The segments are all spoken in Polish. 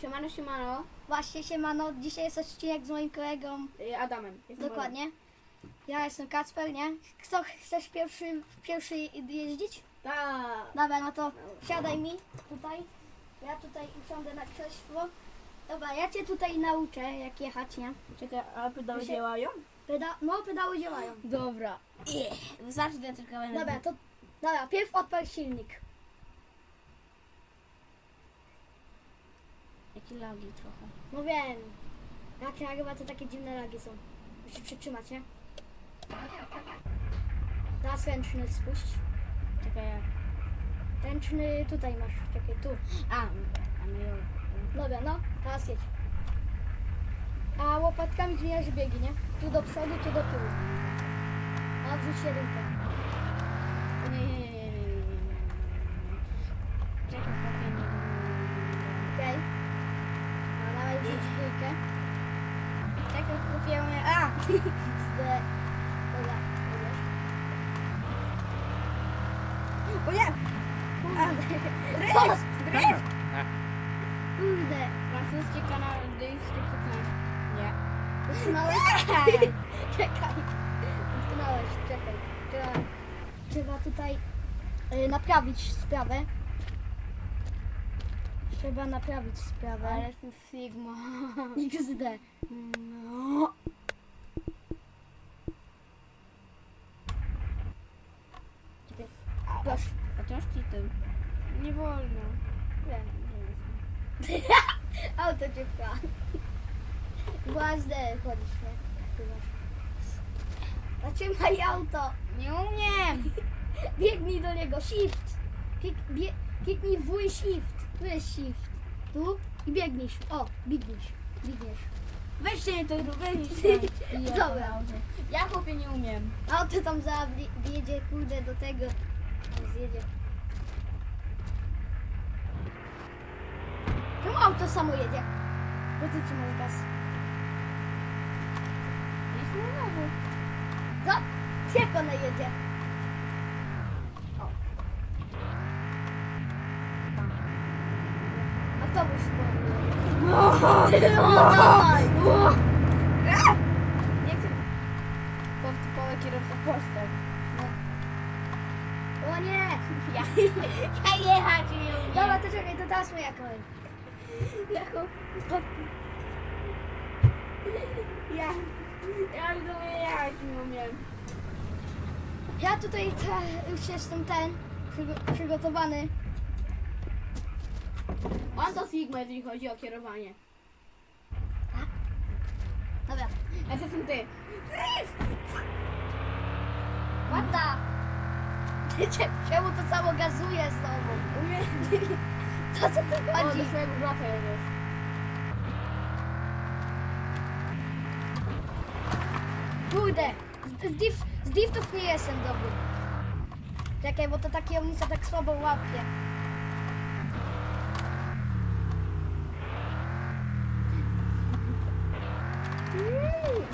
Siemano, siemano. Właśnie siemano, dzisiaj jest odcinek z moim kolegą. Y, Adamem. Jestem Dokładnie. Ja jestem Kacper, nie? Kto chcesz pierwszy, pierwszy jeździć? Tak. Dobra, no to siadaj mi tutaj. Ja tutaj usiądę na krzesło. Dobra, ja cię tutaj nauczę jak jechać, nie? Czekaj, a pedały działają? Peda no, pedały działają. Dobra. Zacznę tylko będę. Dobra, to dobra, pierw odpal silnik. Jakie lagi trochę. No wiem. Jak się nagrywa, to takie dziwne lagi są. Musisz przytrzymać, nie? Teraz ręczny spuść. Czekaj, jak. Ręczny tutaj masz, czekaj, tu. A, a no jo. Dobra, no, teraz jedź. A łopatkami zmieniasz biegi, nie? Tu do przodu, tu do tyłu. A wrzuć jedynkę. Naprawić sprawę. Trzeba naprawić sprawę. Ale jestem Sigma. XD. No. Czekaj. Proszę. ciąż ci tym. Nie wolno. Wiem. Nie wiem. Auto cię pcha. Włazdę chodzisz, nie? Zatrzymaj auto. Nie umiem! Biegnij do niego. Shift. Klik, bie, kliknij W i shift. Tu jest shift. Tu i biegniesz. O, biegniesz. Biegniesz. Weźcie mnie to weź Dobra. Ja chłopie nie umiem. Auto tam za wjedzie, kurde, do tego. Zjedzie. Czemu auto samo jedzie? To ty trzymasz gaz. Jest umowy. Co? Jak ona jedzie? Autobus. No, dawaj. Nie chcę. Powtypowe kierowca postęp. O nie! Ja, ja jechać nie umiem. Dobra, to czekaj, to teraz moja kolej. Ja, chłop- ja, ja już umiem jechać nie umiem. Ja tutaj te, już jestem ten, przygo- przygotowany. Mam to Sigma, jeżeli chodzi o kierowanie. Dobra. A to są ty. Ładna! Czemu to cało gazuje znowu? To co tu O, chodzi? do swojego brata jedziesz. Kurde, z, z, div, z diftów nie jestem dobry. Czekaj, bo to ta kierownica tak słabo łapie.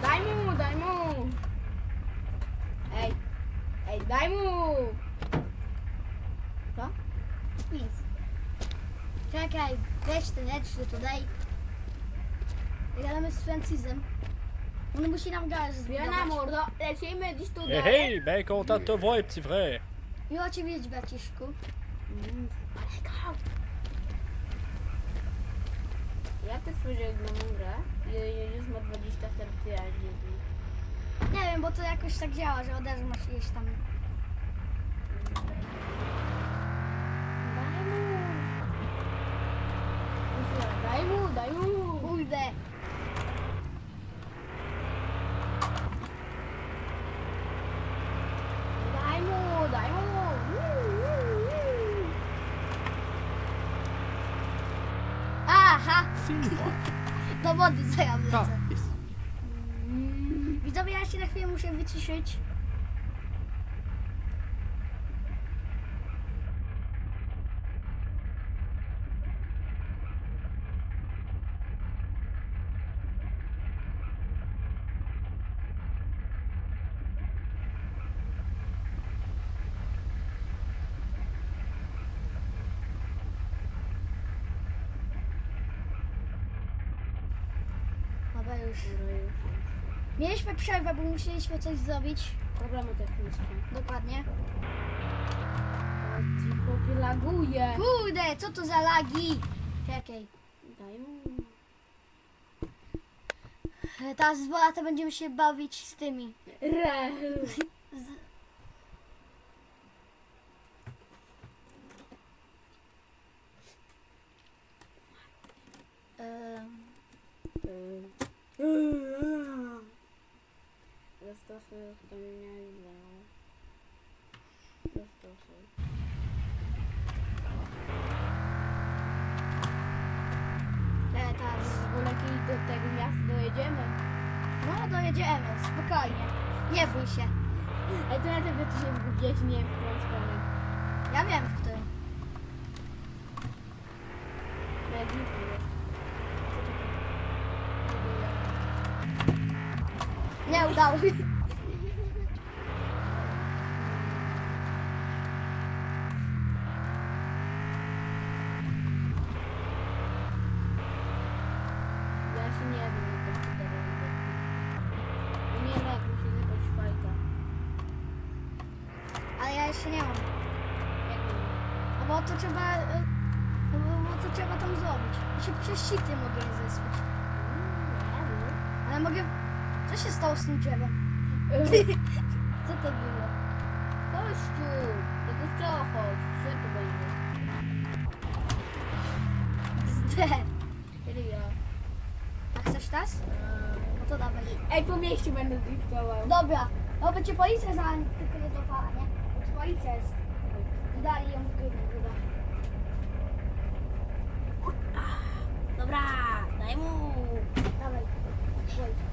Daj mu, daj mu. Ej, ej, daj mu. Co? Nic. Czekaj, weź ten ręczny tutaj. Gadamy z Francizem. On musi nam gaz Zbieraj na zbudować. mordo, lecimy gdzieś tu Hé, hé, ben content de te voir, petit frère. Miło Cię widzieć, braciszku. Mm, ale go. Jak ty spojrzałeś jedziesz ma 20 serc jeździ? Nie wiem, bo to jakoś tak działa, że od razu masz jeść tam. Daj mu. Daj mu, daj mu. Kurde. Daj mu, daj mu. Aha! Do wody co ja wlecę. Calice. Widzowie, ja się na chwilę muszę wyciszyć. Przerwę, bo musieliśmy coś zrobić. Problemy techniczne. Dokładnie. Chłopie laguje. Kurde, co to za lagi? Czekaj. Daj mu. Teraz z Boratem będziemy się bawić z tymi. Re. Zastosuj kamienia Zastosuj. e, teraz. Do tego miasta dojedziemy. No, dojedziemy, spokojnie. Nie bój się. Ale to ja tego ty się zgubiłeś, nie wiem, w którą stronę. Ja wiem, w którym. No to trzeba... No to trzeba tam zrobić. Ja się przez sity mogę je zesłać. Ale mogę... Co się stało z tym drzewem? Co to było? Tu, do kościoła chodź, święto będzie. Zde. Kiedy ja? A chcesz teraz? No to dawaj. Ej, po mieście będę driftował. Dobra. No będzie policja za tylko nie złapała, nie? Policja jest. Dali ją w górę chyba. Dobra, daj mu. Dawaj. Wojt.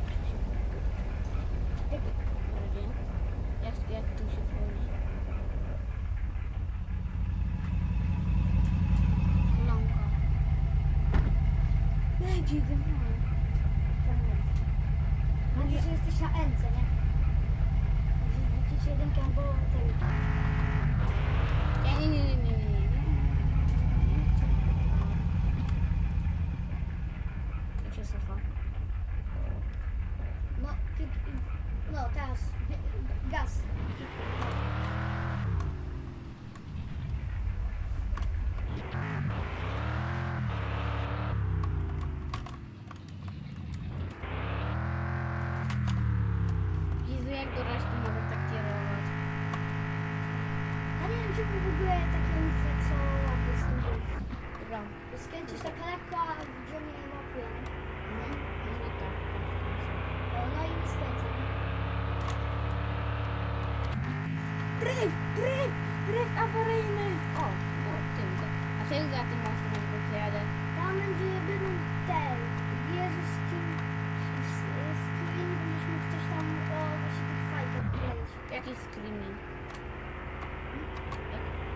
Jaki screaming?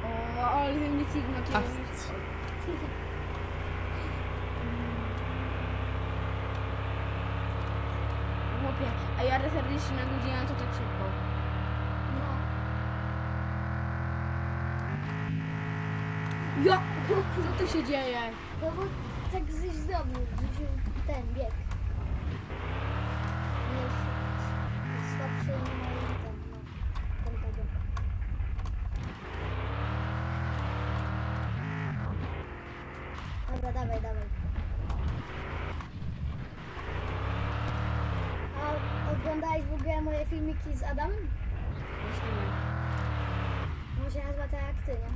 O, ale mi Sigma kierownica. Chłopie, a ja 40 na godzinę to tak szybko. No. Ja! Co tu się dzieje? No bo tak żeś zrobił, wrzucił ten bieg. Nie jest słabszy i filmiki z Adamem? Już nie wiem. On się nazywa tak jak ty, nie?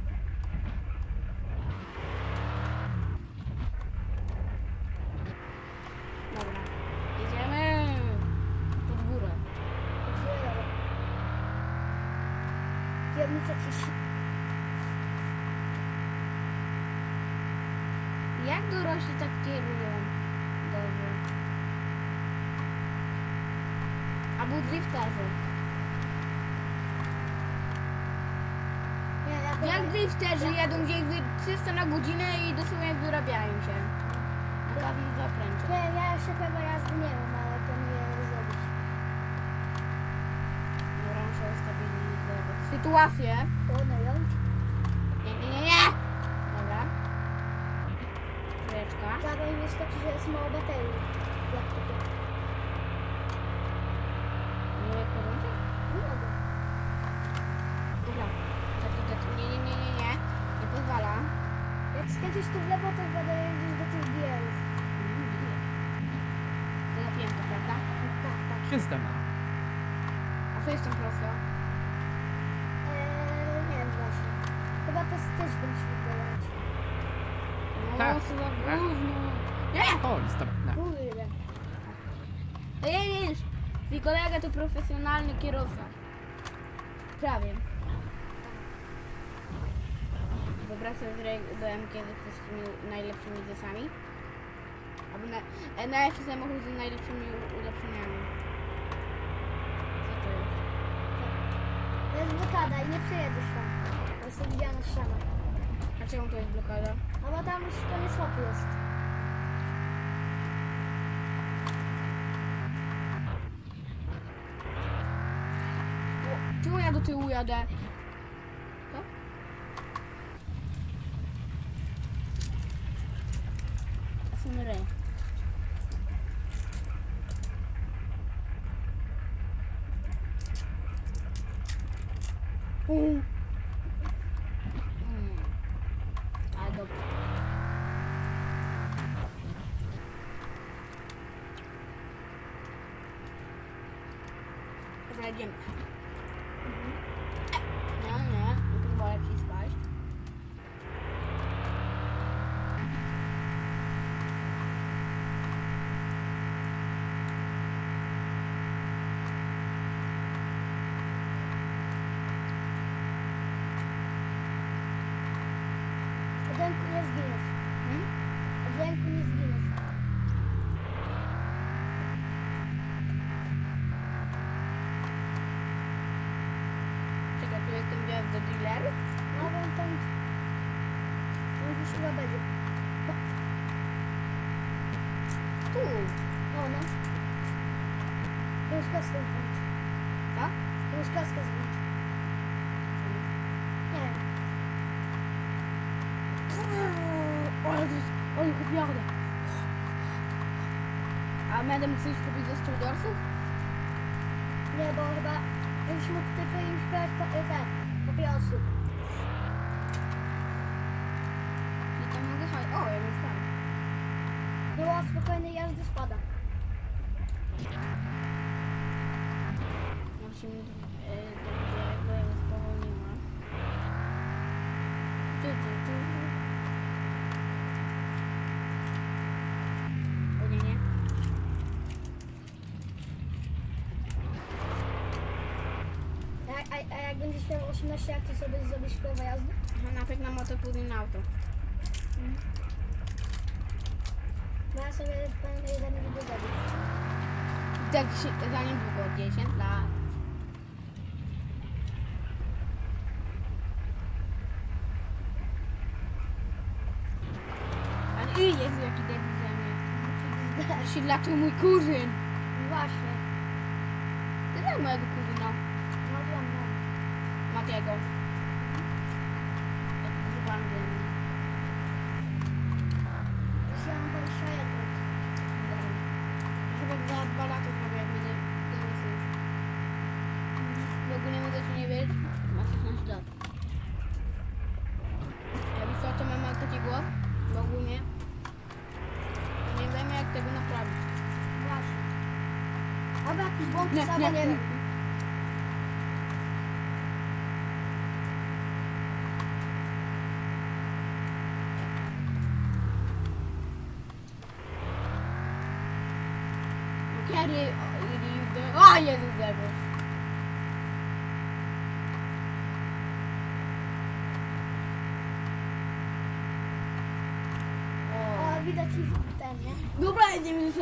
Dobra. Jedziemy. Pod górę. Kierownica. Jak dorośli tak kierują? Nie, ja Jak drifterzy jadą gdzieś wy- 300 na godzinę i dosłownie wyrabiają się. Na każdym zakręcie. Nie, ja jeszcze prawa jazdy nie mam, ale planuję zrobić. Dobra, muszę ustabilizować sytuację. O, no ja. Nie, nie, nie, nie! Dobra. Chwileczka. Trzeba mi wyskoczyć, że jest mało baterii skręcisz tu w lewo, to będę jeździć do tych gierów. Zagapiłem to, prawda? Tak, tak. Czysta ma. A co jest tam prosto? Eee, nie wiem właśnie. Chyba to też byliśmy wybrać. No, Tak. co za gówno. Nie! O, lista. No. Kurde. Widzisz, twój kolega to profesjonalny kierowca. Prawie. Wyobraź sobie że do MK z tymi najlepszymi desami. Albo na, e, najlepszy samochód z najlepszymi ulepszeniami. Co to jest? To jest blokada i nie przejedziesz tam. To jest widziana ściana. A czemu to jest blokada? No bo tam już koniec łapu jest. Czemu ja do tyłu jadę? Będę mógł coś kupić ze Stewardosów? Nie, bo chyba już mógł tylko im śpiewać pa, e, te papierosy. I tam mogę haj... O, ja już mam. No bo spokojnej jazdy spada. Musimy do, jak będziesz miał 18 lat, to sobie zrobisz prawo jazdy? Aha, najpierw na moto, później na auto. No ja sobie powiem jeden lubię zrobić. Tak się, za niedługo, 10 lat. Ale i Jezu, jaki debil ze mnie. Osiedla to mój kuzyn. Właśnie. Ty znasz mojego lat. Ja wiesz co, to mam takiego w ogóle to nie wiemy jak tego naprawić. Właśnie. Albo jakiś błąd Nie, bo nie nie.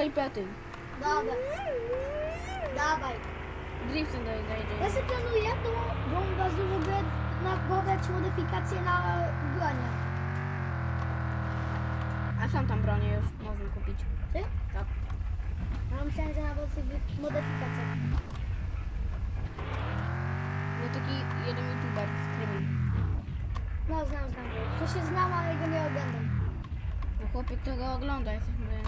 Snajpetem. Dobra. Dawaj. Driftem do Ja jedziemy. sobie planuję tą bombę w ogóle nabawiać modyfikacje na bronie. A są tam bronie już, można kupić. Ty? Tak. Ja myślałem, że na modyfikacje. No taki jeden youtuber z Krymi. No znam, znam go. To się znam, ale go nie oglądam. No chłopiec, kto go ogląda, jesteśmy...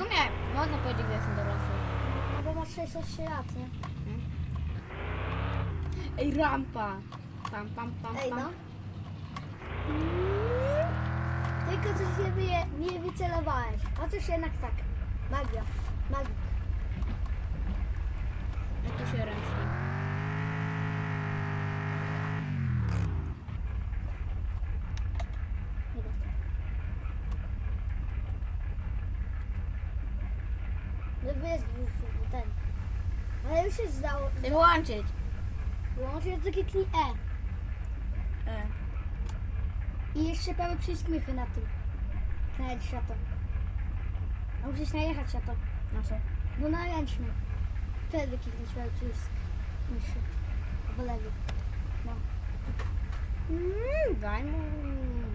sumie można powiedzieć, że jestem dorosły. No bo masz 68 lat, nie? Hmm? Ej, rampa! Pam, pam, pam, Ej, no. Tylko coś się wyje, nie wycelowałeś. A coś jednak tak. Magia. magia. Zdało. Wyłączyć. Wyłączyć to kliknij E. E. I jeszcze prawy przycisk mychy na tym. Najedziesz światło. A musisz najechać światło. No co? No na ręczny. Wtedy kliknąć prawy przycisk myszy. Albo lewy. No. Mm, daj mu. Mm.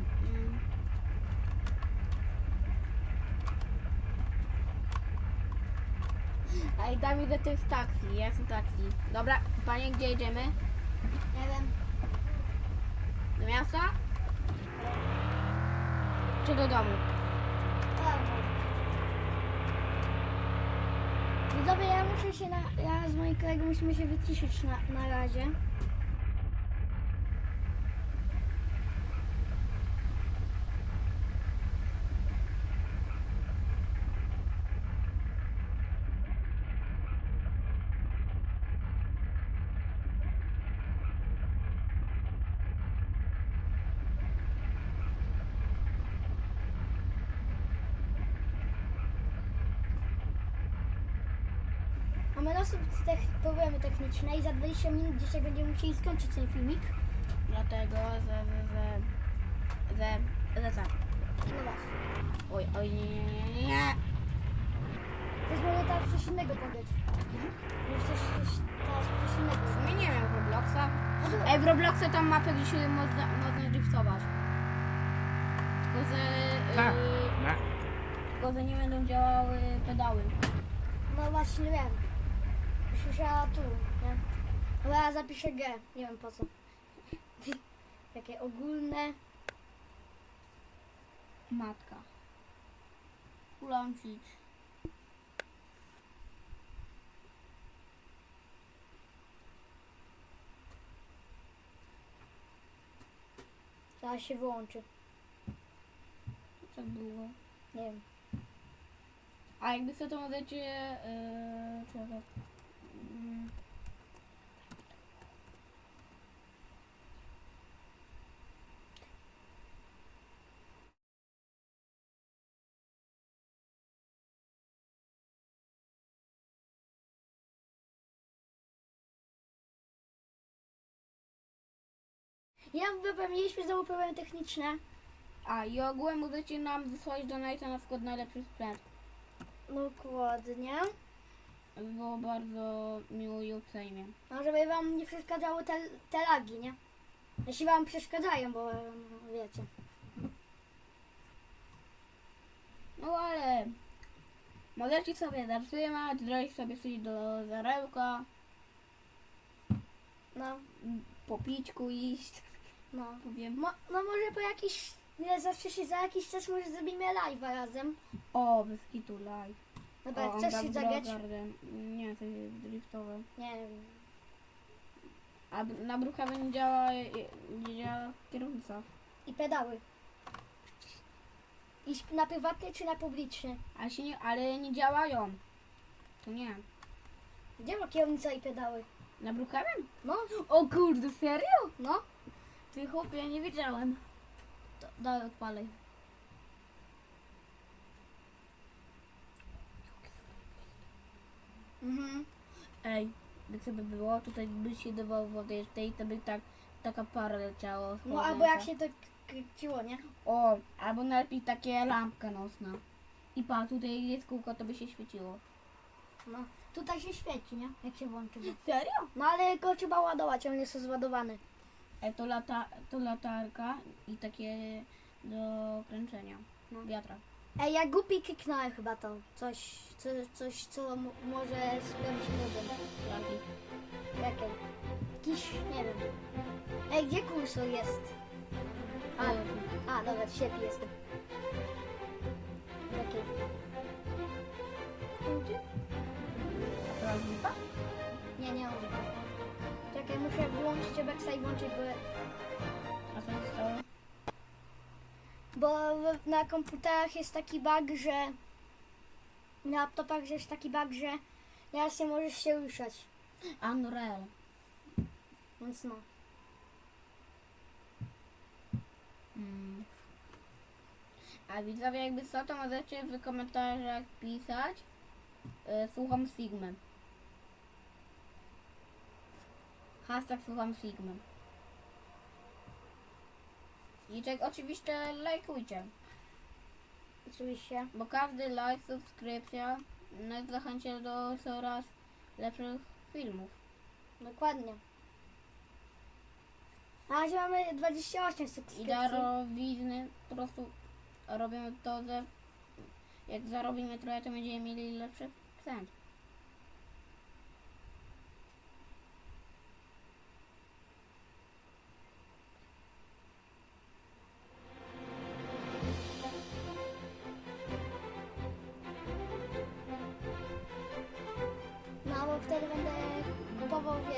Ej, daj mi, to jest taksi. Ja jestem taksi. Dobra, panie, gdzie jedziemy? Nie wiem. Do miasta? Czy do domu? No dobra, ja muszę się na, ja z moim kolegą musimy się wyciszyć na, na razie. Mamy losy tech, problemy techniczne i za 20 minut dzisiaj będziemy musieli skończyć ten filmik. Dlatego, że, że, że, że, że tak. No właśnie. Oj, oj, nie, nie, nie, nie, nie. Też może teraz coś innego podać. Może coś, coś teraz coś innego. W sumie nie wiem, Robloxa. Ej, w Robloxie tam mapę dzisiaj można, można driftować. Tylko, że, Tak. yy, tylko, że nie będą działały pedały. No właśnie wiem. Musiała tu, nie? Ale ja zapiszę G, nie wiem po co. Takie ogólne. Matka. Ułączyć. Zaraz się wyłączy. Tak długo. Nie wiem. A jakby co to możecie... Yy? Mm. Ja dobra, mieliśmy znowu problemy techniczne. A i ogółem możecie nam wysłać do Nighta na przykład najlepszy sprzęt. Dokładnie. Było bardzo miło i uprzejmie. No, żeby wam nie przeszkadzały te, te lagi, nie? Jeśli wam przeszkadzają, bo wiecie. No ale... Możecie sobie zatrzymać, zrobić sobie coś do zarełka, No, po pićku iść. no. Powiem. Mo, no może po jakiś, nie zawsze się za jakiś czas może zrobimy live'a razem. O, bez kitu live. Dobra, o, chcesz się zagrać? Brogarden. Nie, to jest driftowe. Nie wiem. A na Brookhaven nie działa, nie działa kierownica. I pedały. Iść na prywatny czy na publiczny? Ale, się nie, ale nie działają. To nie. Gdzie ma kierownica i pedały? Na Brookhaven? No, O kurde, serio? no. Ty chłopie, ja nie wiedziałem. To, daj, odpalej. Mhm. Ej, by było, tutaj by się dawało wodę tej, to by tak, taka para leciała. No albo jak się to kręciło, nie? O, albo najlepiej takie lampka nocna. I pa, tutaj jest kółko, to by się świeciło. No. Tutaj się świeci, nie? Jak się włączy. Serio? No ale go trzeba ładować, on jest rozładowany. Ej, to, lata, to latarka i takie do kręcenia. No. Wiatra. Ej, ja głupi kliknąłem chyba to. Coś, co, coś co może sprawić problem. Jaki? Jakiej? Jakiś, nie wiem. Ej, gdzie kursor jest? A, a dobra, ślepy jestem. Lipa? Nie, nie mam. Czekaj, muszę wyłączyć Obexa i włączyć, bo... A co się stało? Bo na komputerach jest taki bug, że na laptopach jest taki bug, że nieraz nie możesz się ruszać. Unreal. Więc no. Mm. A widzowie jakby co, to możecie w komentarzach pisać. Y, słucham Sigmy. Hashtag słucham Sigmy. I tak oczywiście lajkujcie, Oczywiście. bo każdy like, subskrypcja nas zachęcia do coraz lepszych filmów. Dokładnie. Na razie mamy 28 I subskrypcji. darowizny po prostu robimy to, że jak zarobimy trochę, to będziemy mieli lepszy sprzęt.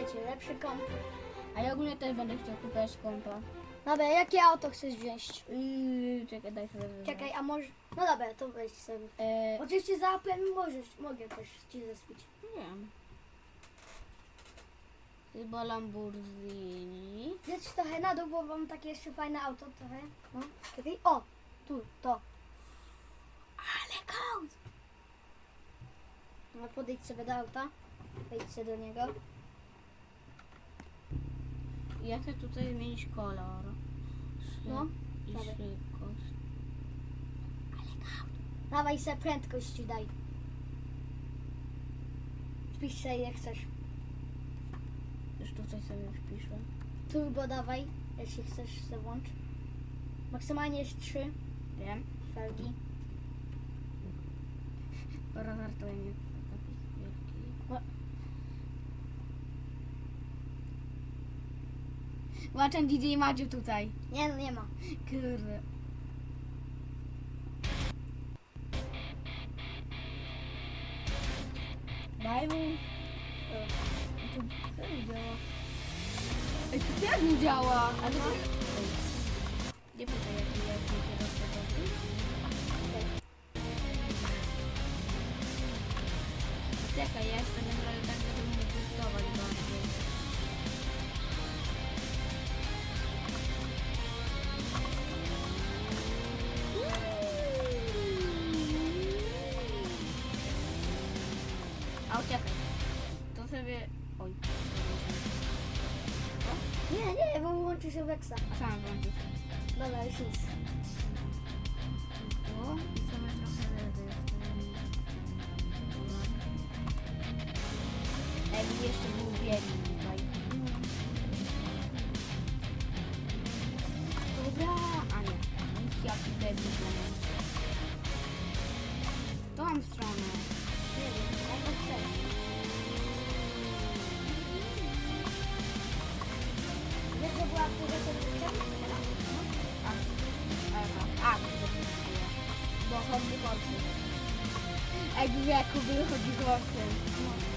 Wiecie, lepszy komp. A ja ogólnie też będę chciał kupować kompa. Dobra, jakie auto chcesz wziąć? Yy, czekaj, daj sobie wybrać. Czekaj, a może... No dobra, to weź sobie. E, Oczywiście za apem możesz, mogę też ci zespić. nie wiem. Chyba Lamborghini. Zjedź trochę na dół, bo mam takie jeszcze fajne auto trochę. No, czekaj. O, tu, to. Ale kaut! No podejdź sobie do auta. Wejdź sobie do niego. Ja chcę tutaj zmienić kolor. Szyb No, I dawaj. szybkość. Dawaj sobie prędkość daj. Wpisz sobie jak chcesz. Już tutaj sobie wpiszę. Turbo dawaj, jeśli chcesz sobie włącz. Maksymalnie jest 3 Wiem. felgi. Rozartuję mnie taki wielki. Zobaczę DJ Madziu tutaj. Nie no, nie ma. Kurde. Daj mu. To co nie działa? Ej, to jak nie działa? A to... A uciekaj. To sobie... Oj. Nie, nie, bo łączy się Wexa. A sama włączyć. Dobra, już nic. To i sobie trochę lewy. Ej, jeszcze był biegł Ej, wieku, były chodzi horsy.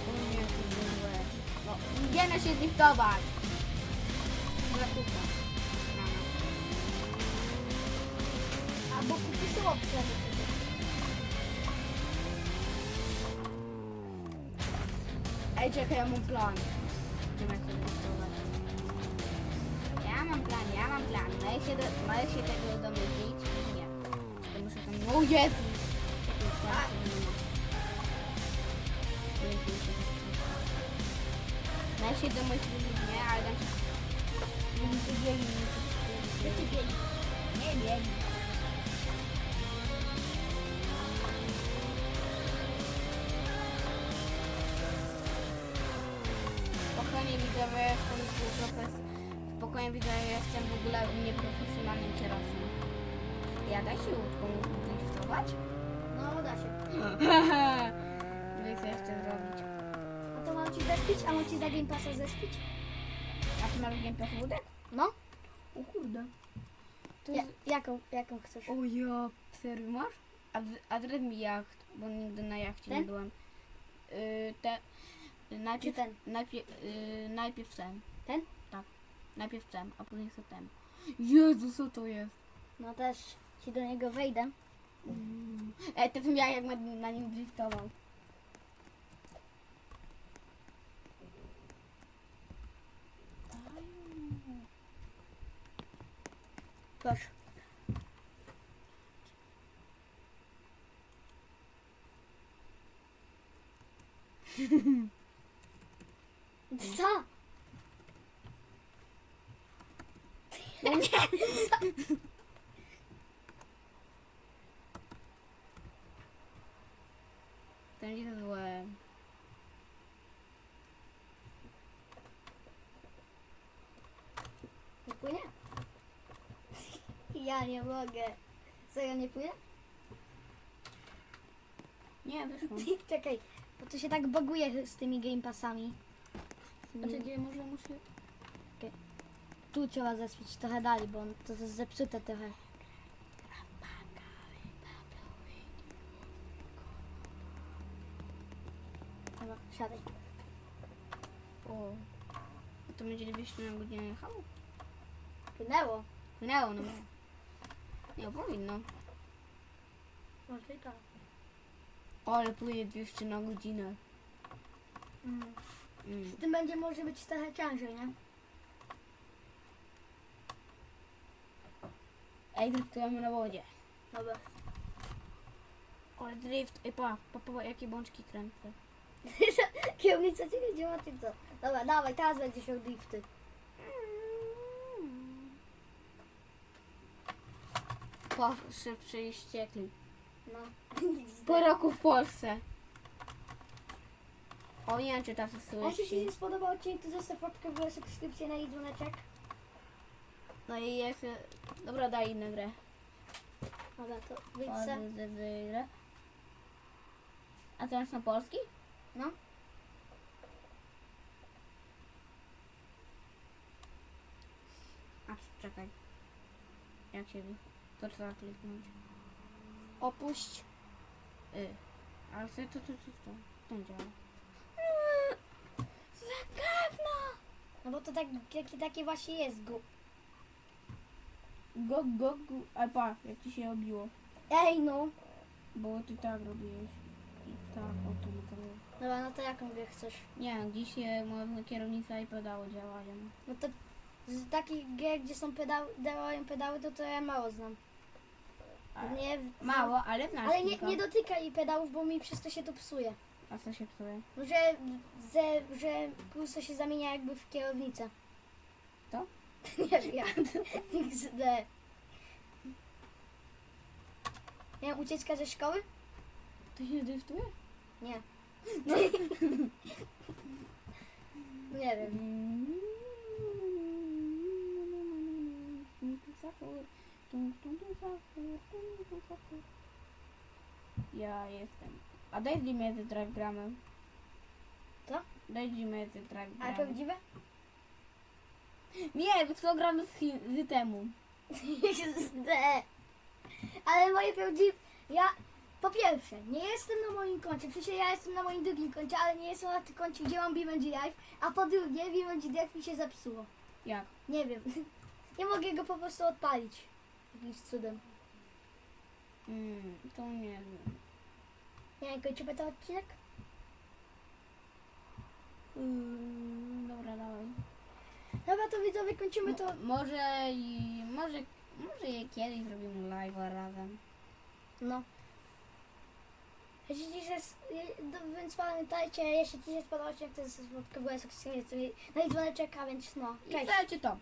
O nie, to były. No, nie da się driftować. Za kupa. Albo kupi sobie obsługę przecież. Ej, czekaj, ja mam plan. Gdzie jak to driftować? Ja mam plan, ja mam plan. Maję się, do, maję się tego domyślić? Nie. To muszę tam... O Jezu! Jakiś Się domyślić, nie, ale tam się... Nie tu biegli, nie biegli. Spokojnie widzowie, jestem półprofes... Spokojnie widzowie, jestem w ogóle nieprofesjonalnym kierowcą. Ja da się łódką driftować? No, da się. Wy co chcę zrobić? Mam ci zespić? A mam ci za Game Passa zespić? A ty masz Game Pass łódek? No. O kurde. To Ja, jest... jaką, jaką chcesz? O ja, serio masz? A, a zrób mi jacht, bo nigdy na jachcie nie Ten? byłem. Yy, te... Najpierw, ten? Najpierw, yy, najpierw ten. Ten? Tak. Najpierw ten, a później co ten. Jezu, co to jest? No też Ci do niego wejdę. E, to bym ja jak na nim driftował. Proszę. Co? No nie! To nie jest złe. Nie płynie? Ja nie mogę. Co, ja nie płynę? Nie, wyszło. Czekaj, bo to się tak baguje z tymi game passami. Poczekaj, może muszę... Tu trzeba zespić trochę dalej, bo on- to jest zepsute trochę. Dobra, siadaj. O. To będzie 200 na godzinę jechało? Płynęło. Płynęło, no. Nie, powinno. Może i tak. O, ale płynie 200 na godzinę. Mm. Mm. Z tym będzie może być trochę ciężej, nie? Ej, driftujemy na wodzie. Dobra. Ale drift, ej, pa, pa, pa, jakie bączki kręcę. Kierownica ci nie działa, ty co? Dobra, dawaj, teraz będzie się drifty. Po szybszy i ściekli. No. Po roku w Polsce. O, nie wiem, czy A jeśli Ci słyszy. się spodobał odcinek, to zostaw łapkę w górę, subskrypcję na i dzwoneczek. No i jak... Dobra, daj inną grę. Dobra, to wyjdź se. Grę. A teraz na polski? No. A, czekaj. Jak się wy... To trzeba kliknąć. Opuść. Y. Ale co to, to, to, to, to nie działa. Zakawno! No bo to tak, taki, takie właśnie jest gu. Go, go, go. A pa, jak ci się obiło. Ej no! Bo ty tak robiłeś. I tak, o to mi to. Dobra, no to jaką grę chcesz? Nie, dziś się moja kierownica i pedały działają. No to z takich gier, gdzie są pedały, działają pedały, to to ja mało znam. Nie, Mało, ale znasz ale nie, nie dotykaj pedałów, bo mi przez to się to psuje. A co się psuje? No, Że, że, że pulso się zamienia jakby w kierownicę. To? Nie wiem, ja. XD. Wiem, ucieczka ze szkoły? To się driftuje? Nie. Nie wiem. Ja jestem. A daj Dimezy Drive gramy. Co? Daj Dimezy Drive Ale gramy. prawdziwe? Nie, co gramy z, Chin- z temu. Ale moje prawdziwe... Ja... Po pierwsze, nie jestem na moim koncie, przecież ja jestem na moim drugim koncie, ale nie jestem na tym koncie, gdzie mam BeamNG Live, a po drugie, BeamNG Live mi się zepsuło. Jak? Nie wiem. Nie mogę go po prostu odpalić. Jakimś cudem. Mm, to nie wiem. Nie wiem, kończymy ten odcinek? Mm, dobra, dawaj. Dobra, to widzowie, kończymy to. Mo- może i może, może je kiedyś zrobimy live razem. No. Jeśli się, s- je- no, więc pamiętajcie, jeśli ci się spodobał odcinek, to jest słodko, bo jest na i dzwoneczek, a więc no. I Cześć. słuchajcie to.